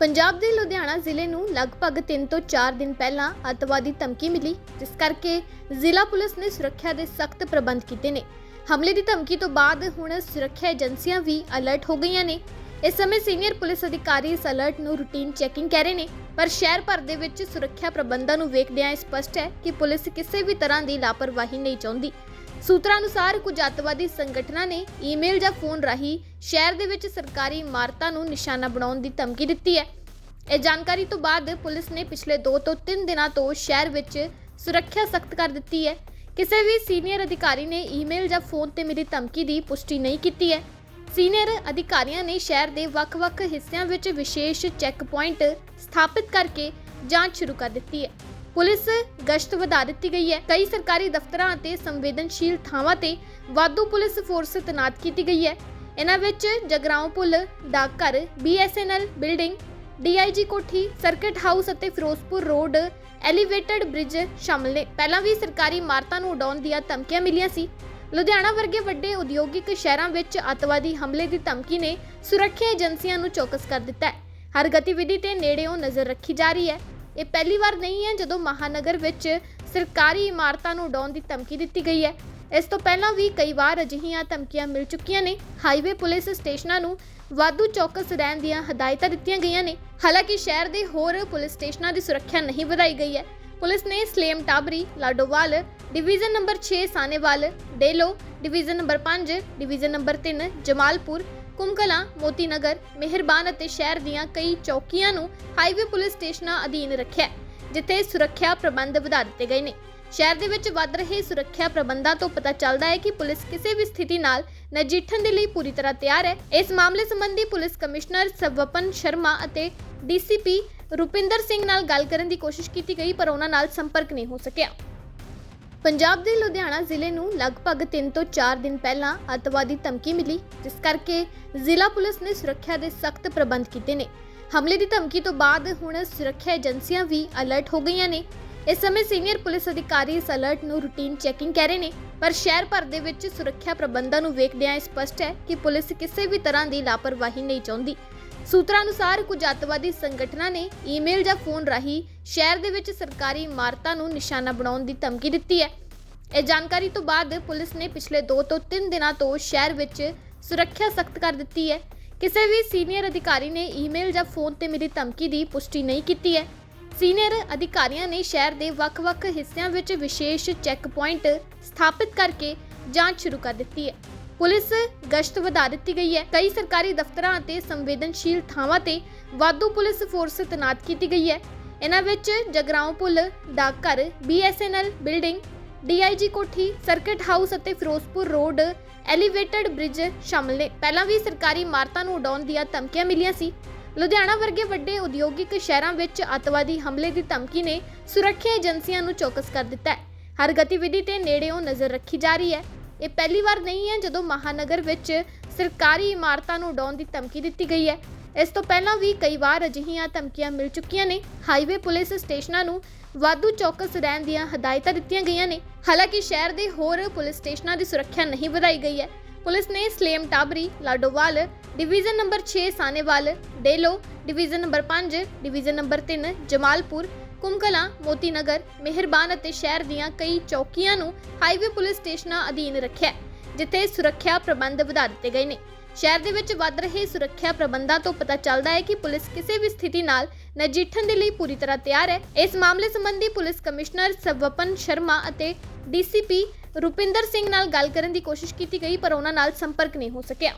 ਪੰਜਾਬ ਦੇ ਲੁਧਿਆਣਾ ਜ਼ਿਲ੍ਹੇ ਨੂੰ ਲਗਭਗ 3 ਤੋਂ 4 ਦਿਨ ਪਹਿਲਾਂ ਅੱਤਵਾਦੀ ਧਮਕੀ ਮਿਲੀ, ਜਿਸ ਕਰਕੇ ਜ਼ਿਲ੍ਹਾ ਪੁਲਿਸ ਨੇ ਸੁਰੱਖਿਆ ਦੇ ਸਖਤ ਪ੍ਰਬੰਧ ਕੀਤੇ ਨੇ। ਹਮਲੇ ਦੀ ਧਮਕੀ ਤੋਂ ਬਾਅਦ ਹੁਣ ਸੁਰੱਖਿਆ ਏਜੰਸੀਆਂ ਵੀ ਅਲਰਟ ਹੋ ਗਈਆਂ ਨੇ। ਇਸ ਸਮੇਂ ਸੀਨੀਅਰ ਪੁਲਿਸ ਅਧਿਕਾਰੀ ਇਸ ਅਲਰਟ ਨੂੰ ਰੂਟੀਨ ਚੈਕਿੰਗ ਕਹਿ ਰਹੇ ਨੇ, ਪਰ ਸ਼ਹਿਰ ਭਰ ਦੇ ਵਿੱਚ ਸੁਰੱਖਿਆ ਪ੍ਰਬੰਧਾਂ ਨੂੰ ਵੇਖਦਿਆਂ ਇਹ ਸਪਸ਼ਟ ਹੈ ਕਿ ਪੁਲਿਸ ਕਿਸੇ ਵੀ ਤਰ੍ਹਾਂ ਦੀ ਲਾਪਰਵਾਹੀ ਨਹੀਂ ਚਾਹੁੰਦੀ। ਸੂਤਰਾਂ ਅਨੁਸਾਰ ਕੁਝ ਅੱਤਵਾਦੀ ਸੰਗਠਨਾਂ ਨੇ ਈਮੇਲ ਜਾਂ ਫੋਨ ਰਾਹੀਂ ਸ਼ਹਿਰ ਦੇ ਵਿੱਚ ਸਰਕਾਰੀ ਇਮਾਰਤਾਂ ਨੂੰ ਨਿਸ਼ਾਨਾ ਬਣਾਉਣ ਦੀ ਧਮਕੀ ਦਿੱਤੀ ਹੈ। ਇਹ ਜਾਣਕਾਰੀ ਤੋਂ ਬਾਅਦ ਪੁਲਿਸ ਨੇ ਪਿਛਲੇ 2 ਤੋਂ 3 ਦਿਨਾਂ ਤੋਂ ਸ਼ਹਿਰ ਵਿੱਚ ਸੁਰੱਖਿਆ ਸਖਤ ਕਰ ਦਿੱਤੀ ਹੈ। ਕਿਸੇ ਵੀ ਸੀਨੀਅਰ ਅਧਿਕਾਰੀ ਨੇ ਈਮੇਲ ਜਾਂ ਫੋਨ ਤੇ ਮਿਲੀ ਧਮਕੀ ਦੀ ਪੁਸ਼ਟੀ ਨਹੀਂ ਕੀਤੀ ਹੈ। ਸੀਨੀਅਰ ਅਧਿਕਾਰੀਆਂ ਨੇ ਸ਼ਹਿਰ ਦੇ ਵੱਖ-ਵੱਖ ਹਿੱਸਿਆਂ ਵਿੱਚ ਵਿਸ਼ੇਸ਼ ਚੈੱਕ ਪੁਆਇੰਟ ਸਥਾਪਿਤ ਕਰਕੇ ਜਾਂਚ ਸ਼ੁਰੂ ਕਰ ਦਿੱਤੀ ਹੈ। ਪੁਲਿਸ ਗਸ਼ਤ ਵਧਾ ਦਿੱਤੀ ਗਈ ਹੈ। ਕਈ ਸਰਕਾਰੀ ਦਫ਼ਤਰਾਂ ਅਤੇ ਸੰਵੇਦਨਸ਼ੀਲ ਥਾਵਾਂ ਤੇ ਵਾਧੂ ਪੁਲਿਸ ਫੋਰਸ ਤੈਨਾਤ ਕੀਤੀ ਗਈ ਹੈ। ਇਹਨਾਂ ਵਿੱਚ ਜਗਰਾਉਂ ਪੁਲ ਡਾਕਘਰ BSNL ਬਿਲਡਿੰਗ DIG ਕੋਠੀ, ਸਰਕਟ ਹਾਊਸ ਅਤੇ ਫਿਰੋਜ਼ਪੁਰ ਰੋਡ ਐਲੀਵੇਟਡ ਬ੍ਰਿਜ ਸ਼ਾਮਲ ਨੇ। ਪਹਿਲਾਂ ਵੀ ਸਰਕਾਰੀ ਇਮਾਰਤਾਂ ਨੂੰ ਉਡਾਉਣ ਦੀਆਂ ਧਮਕੀਆਂ ਮਿਲੀਆਂ ਸੀ। ਲੁਧਿਆਣਾ ਵਰਗੇ ਵੱਡੇ ਉਦਯੋਗਿਕ ਸ਼ਹਿਰਾਂ ਵਿੱਚ ਅੱਤਵਾਦੀ ਹਮਲੇ ਦੀ ਧਮਕੀ ਨੇ ਸੁਰੱਖਿਆ ਏਜੰਸੀਆਂ ਨੂੰ ਚੌਕਸ ਕਰ ਦਿੱਤਾ ਹੈ। ਹਰ ਗਤੀਵਿਧੀ ਤੇ ਨੇੜਿਓਂ ਨਜ਼ਰ ਰੱਖੀ ਜਾ ਰਹੀ ਹੈ। ਇਹ ਪਹਿਲੀ ਵਾਰ ਨਹੀਂ ਹੈ ਜਦੋਂ ਮਹਾਨਗਰ ਵਿੱਚ ਸਰਕਾਰੀ ਇਮਾਰਤਾਂ ਨੂੰ ਉਡਾਉਣ ਦੀ ਧਮਕੀ ਦਿੱਤੀ ਗਈ ਹੈ। ਇਸ ਤੋਂ ਪਹਿਲਾਂ ਵੀ ਕਈ ਵਾਰ ਅਜਿਹੀਆਂ ਧਮਕੀਆਂ ਮਿਲ ਚੁੱਕੀਆਂ ਨੇ। ਹਾਈਵੇ ਪੁਲਿਸ ਸਟੇਸ਼ਨਾਂ ਨੂੰ ਵਾਧੂ ਚੌਕਸ ਰਹਿਣ ਦੀਆਂ ਹਦਾਇਤਾਂ ਦਿੱਤੀਆਂ ਗਈਆਂ ਨੇ। ਹਾਲਾਂਕਿ ਸ਼ਹਿਰ ਦੇ ਹੋਰ ਪੁਲਿਸ ਸਟੇਸ਼ਨਾਂ ਦੀ ਸੁਰੱਖਿਆ ਨਹੀਂ ਵਧਾਈ ਗਈ ਹੈ। ਪੁਲਿਸ ਨੇ Salem Tabri, Ladowal, division number 6 Sahnewal, Dehlon, division number 5 division number 3 Jamalpur Kumkalan Moti Meharban ਅਤੇ ਸ਼ਹਿਰ ਦੀਆਂ ਕਈ ਚੌਕੀਆਂ ਨੂੰ ਹਾਈਵੇ ਪੁਲਿਸ ਸਟੇਸ਼ਨਾਂ ਅਧੀਨ ਰੱਖਿਆ ਜਿੱਥੇ ਸੁਰੱਖਿਆ ਪ੍ਰਬੰਧ ਵਧਾ ਦਿੱਤੇ ਗਏ ਨੇ। ਸ਼ਹਿਰ ਦੇ ਵਿੱਚ ਵੱਧ ਰਹੇ ਸੁਰੱਖਿਆ ਪ੍ਰਬੰਧਾਂ ਤੋਂ ਪਤਾ ਚੱਲਦਾ ਹੈ ਕਿ ਪੁਲਿਸ ਕਿਸੇ ਵੀ ਸਥਿਤੀ ਨਾਲ ਨਜਿੱਠਣ ਦੇ ਲਈ ਪੂਰੀ ਤਰ੍ਹਾਂ ਤਿਆਰ ਹੈ। ਇਸ ਮਾਮਲੇ ਸੰਬੰਧੀ ਪੁਲਿਸ ਕਮਿਸ਼ਨਰ ਸਵਪਨ ਸ਼ਰਮਾ ਅਤੇ ਡੀਸੀਪੀ ਰੁਪਿੰਦਰ ਸਿੰਘ ਨਾਲ ਗੱਲ ਕਰਨ ਦੀ ਕੋਸ਼ਿਸ਼ ਕੀਤੀ ਗਈ, ਪਰ ਉਹਨਾਂ ਨਾਲ ਸੰਪਰਕ ਨਹੀਂ ਹੋ ਸਕਿਆ। ਪੰਜਾਬ ਦੇ ਲੁਧਿਆਣਾ ਜ਼ਿਲ੍ਹੇ ਨੂੰ ਲਗਭਗ 3 ਤੋਂ 4 ਦਿਨ ਪਹਿਲਾਂ ਅੱਤਵਾਦੀ ਧਮਕੀ ਮਿਲੀ, ਜਿਸ ਕਰਕੇ ਜ਼ਿਲ੍ਹਾ ਪੁਲਿਸ ਨੇ ਸੁਰੱਖਿਆ ਦੇ ਸਖਤ ਪ੍ਰਬੰਧ ਕੀਤੇ ਨੇ। ਹਮਲੇ ਦੀ ਧਮਕੀ ਤੋਂ ਬਾਅਦ ਹੁਣ ਸੁਰੱਖਿਆ ਏਜੰਸੀਆਂ ਵੀ ਅਲਰਟ ਹੋ ਗਈਆਂ ਨੇ। ਇਸ ਸਮੇਂ ਸੀਨੀਅਰ ਪੁਲਿਸ ਅਧਿਕਾਰੀ ਇਸ ਅਲਰਟ ਨੂੰ ਰੂਟੀਨ ਚੈਕਿੰਗ ਕਹਿ ਰਹੇ ਨੇ, ਪਰ ਸ਼ਹਿਰ ਭਰ ਦੇ ਵਿੱਚ ਸੁਰੱਖਿਆ ਪ੍ਰਬੰਧਾਂ ਨੂੰ ਵੇਖਦਿਆਂ ਇਹ ਸਪਸ਼ਟ ਹੈ ਕਿ ਪੁਲਿਸ ਕਿਸੇ ਵੀ ਤਰ੍ਹਾਂ ਦੀ ਲਾਪਰਵਾਹੀ ਨਹੀਂ ਚਾਹੁੰਦੀ। ਸੂਤਰਾਂ ਅਨੁਸਾਰ ਕੁਝ ਅੱਤਵਾਦੀ ਸੰਗਠਨਾਂ ਨੇ ਈਮੇਲ ਜਾਂ ਫੋਨ ਰਾਹੀਂ ਸ਼ਹਿਰ ਦੇ ਵਿੱਚ ਸਰਕਾਰੀ ਇਮਾਰਤਾਂ ਨੂੰ ਨਿਸ਼ਾਨਾ ਬਣਾਉਣ ਦੀ ਧਮਕੀ ਦਿੱਤੀ ਹੈ। ਇਹ ਜਾਣਕਾਰੀ ਤੋਂ ਬਾਅਦ ਪੁਲਿਸ ਨੇ ਪਿਛਲੇ 2 ਤੋਂ 3 ਦਿਨਾਂ ਤੋਂ ਸ਼ਹਿਰ ਵਿੱਚ ਸੁਰੱਖਿਆ ਸਖਤ ਕਰ ਦਿੱਤੀ ਹੈ। ਕਿਸੇ ਵੀ ਸੀਨੀਅਰ ਅਧਿਕਾਰੀ ਨੇ ਈਮੇਲ ਜਾਂ ਫੋਨ ਤੇ ਮਿਲੀ ਧਮਕੀ ਦੀ ਪੁਸ਼ਟੀ ਨਹੀਂ ਕੀਤੀ ਹੈ। ਸੀਨੀਅਰ ਅਧਿਕਾਰੀਆਂ ਨੇ ਸ਼ਹਿਰ ਦੇ ਵੱਖ-ਵੱਖ ਹਿੱਸਿਆਂ ਵਿੱਚ ਵਿਸ਼ੇਸ਼ ਚੈੱਕ ਪੁਆਇੰਟ ਸਥਾਪਿਤ ਕਰਕੇ ਜਾਂਚ ਸ਼ੁਰੂ ਕਰ ਦਿੱਤੀ ਹੈ। ਪੁਲਿਸ ਗਸ਼ਤ ਵਧਾ ਦਿੱਤੀ ਗਈ ਹੈ। ਕਈ ਸਰਕਾਰੀ ਦਫ਼ਤਰਾਂ ਅਤੇ ਸੰਵੇਦਨਸ਼ੀਲ ਥਾਵਾਂ ਤੇ ਵਾਧੂ ਪੁਲਿਸ ਫੋਰਸ ਤੈਨਾਤ ਕੀਤੀ ਗਈ ਹੈ। ਇਹਨਾਂ ਵਿੱਚ ਜਗਰਾਉਂ ਪੁਲ ਡਾਕਘਰ BSNL ਬਿਲਡਿੰਗ DIG ਕੋਠੀ, ਸਰਕਟ ਹਾਊਸ ਅਤੇ ਫਿਰੋਜ਼ਪੁਰ ਰੋਡ ਐਲੀਵੇਟਡ ਬ੍ਰਿਜ ਸ਼ਾਮਲ ਨੇ। ਪਹਿਲਾਂ ਵੀ ਸਰਕਾਰੀ ਇਮਾਰਤਾਂ ਨੂੰ ਉਡਾਉਣ ਦੀਆਂ ਧਮਕੀਆਂ ਮਿਲੀਆਂ ਸੀ। ਲੁਧਿਆਣਾ ਵਰਗੇ ਵੱਡੇ ਉਦਯੋਗਿਕ ਸ਼ਹਿਰਾਂ ਵਿੱਚ ਅੱਤਵਾਦੀ ਹਮਲੇ ਦੀ ਧਮਕੀ ਨੇ ਸੁਰੱਖਿਆ ਏਜੰਸੀਆਂ ਨੂੰ ਚੌਕਸ ਕਰ ਦਿੱਤਾ ਹੈ। ਹਰ ਗਤੀਵਿਧੀ ਤੇ ਨੇੜਿਓਂ ਨਜ਼ਰ ਰੱਖੀ ਜਾ ਰਹੀ ਹੈ। ਇਹ ਪਹਿਲੀ ਵਾਰ ਨਹੀਂ ਹੈ ਜਦੋਂ ਮਹਾਨਗਰ ਵਿੱਚ ਸਰਕਾਰੀ ਇਮਾਰਤਾਂ ਨੂੰ ਉਡਾਉਣ ਦੀ ਧਮਕੀ ਦਿੱਤੀ ਗਈ ਹੈ। ਇਸ ਤੋਂ ਪਹਿਲਾਂ ਵੀ ਕਈ ਵਾਰ ਅਜਿਹੀਆਂ ਧਮਕੀਆਂ ਮਿਲ ਚੁੱਕੀਆਂ ਨੇ। ਹਾਈਵੇ ਪੁਲਿਸ ਸਟੇਸ਼ਨਾਂ ਨੂੰ ਵਾਧੂ ਚੌਕਸ ਰਹਿਣ ਦੀਆਂ ਹਦਾਇਤਾਂ ਦਿੱਤੀਆਂ ਗਈਆਂ ਨੇ। ਹਾਲਾਂਕਿ ਸ਼ਹਿਰ ਦੇ ਹੋਰ ਪੁਲਿਸ ਸਟੇਸ਼ਨਾਂ ਦੀ ਸੁਰੱਖਿਆ ਨਹੀਂ ਵਧਾਈ ਗਈ ਹੈ। ਪੁਲਿਸ ਨੇ Salem Tabri, Ladowal, division number 6 Sahnewal, Dehlon, division number 5 division number 3 Jamalpur, Kumkalan Moti Nagar Meharban ਅਤੇ ਸ਼ਹਿਰ ਦੀਆਂ ਕਈ ਚੌਕੀਆਂ ਨੂੰ ਹਾਈਵੇ ਪੁਲਿਸ ਸਟੇਸ਼ਨਾਂ ਅਧੀਨ ਰੱਖਿਆ ਜਿੱਥੇ ਸੁਰੱਖਿਆ ਪ੍ਰਬੰਧ ਵਧਾ ਦਿੱਤੇ ਗਏ ਨੇ। ਸ਼ਹਿਰ ਦੇ ਵਿੱਚ ਵੱਧ ਰਹੇ ਸੁਰੱਖਿਆ ਪ੍ਰਬੰਧਾਂ ਤੋਂ ਪਤਾ ਚੱਲਦਾ ਹੈ ਕਿ ਪੁਲਿਸ ਕਿਸੇ ਵੀ ਸਥਿਤੀ ਨਾਲ ਨਜਿੱਠਣ ਦੇ ਲਈ ਪੂਰੀ ਤਰ੍ਹਾਂ ਤਿਆਰ ਹੈ। ਇਸ ਮਾਮਲੇ ਸੰਬੰਧੀ ਪੁਲਿਸ ਕਮਿਸ਼ਨਰ ਸਵਪਨ ਸ਼ਰਮਾ ਅਤੇ ਡੀਸੀਪੀ ਰੁਪਿੰਦਰ ਸਿੰਘ ਨਾਲ ਗੱਲ ਕਰਨ ਦੀ ਕੋਸ਼ਿਸ਼ ਕੀਤੀ ਗਈ, ਪਰ ਉਹਨਾਂ ਨਾਲ ਸੰਪਰਕ ਨਹੀਂ ਹੋ ਸਕਿਆ।